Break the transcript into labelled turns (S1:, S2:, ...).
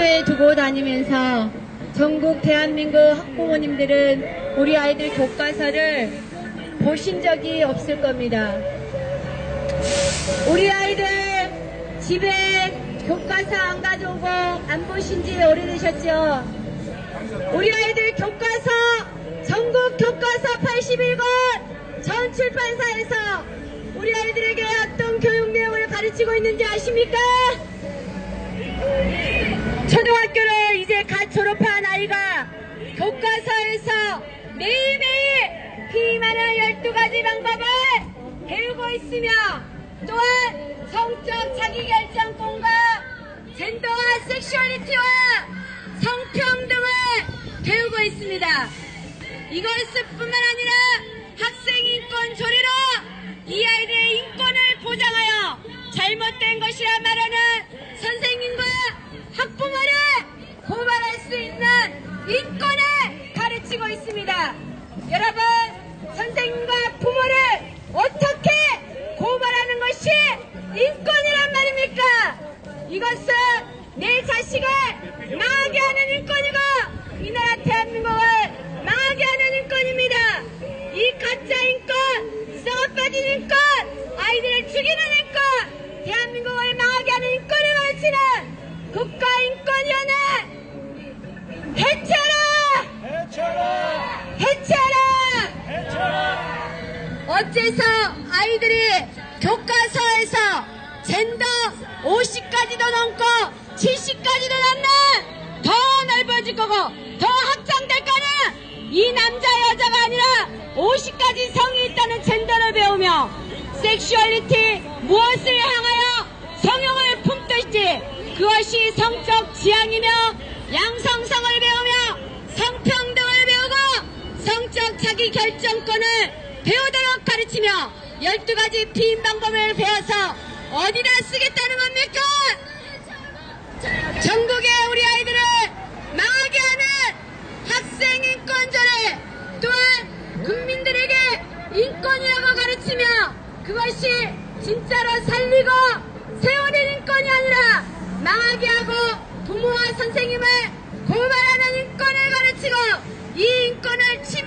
S1: 에 두고 다니면서 전국 대한민국 학부모님들은 우리 아이들 교과서를 보신 적이 없을 겁니다. 우리 아이들 집에 교과서 안 가져오고 안 보신 지 오래되셨죠? 우리 아이들 교과서 전국 교과서 81권 전 출판사에서 우리 아이들에게 어떤 교육 내용을 가르치고 있는지 아십니까? 갓 졸업한 아이가 교과서에서 매일매일 피임하는 12가지 방법을 배우고 있으며 또한 성적 자기결정권과 젠더와 섹슈얼리티와 성평등을 배우고 있습니다. 이것뿐만 아니라 학생인권 조례로 이 아이들의 인권을 보장하여 잘못된 것이라 말하는 선생님과 학부모를 고발할 수 있는 인권을 가르치고 있습니다. 여러분, 선생님과 부모를 어떻게 고발하는 것이 인권이란 말입니까? 이것은 내 자식을 망하게 하는 인권이고 이 나라 대한민국을 망하게 하는 인권입니다. 이 가짜 인권, 썩어빠진 인권, 아이들을 죽이는 인권, 대한민국을 망하게 하는 인권을 가르치는 국가인권위원회 해체하라! 해체하라! 어째서 아이들이 교과서에서 젠더 50까지도 넘고 70까지도 넘는 더 넓어질 거고 더 확장될 거는 이 남자 여자가 아니라 50까지 성이 있다는 젠더를 배우며 섹슈얼리티 무엇을 향하여 성형을 품듯이 그것이 성적 지향이며 양성성을 배우며 성평등을 배우고 성적 자기 결정권을 배우도록 가르치며 12가지 피임 방법을 배워서 어디다 쓰겠다는 겁니까? 전국의 우리 아이들을 망하게 하는 학생 인권조례 또한 국민들에게 인권이라고 가르치며 그것이 진짜로 살리고 세워낸 인권이 아니라 망하게 하고 부모와 선생님을 고발하는 인권을 가르치고 이 인권을 침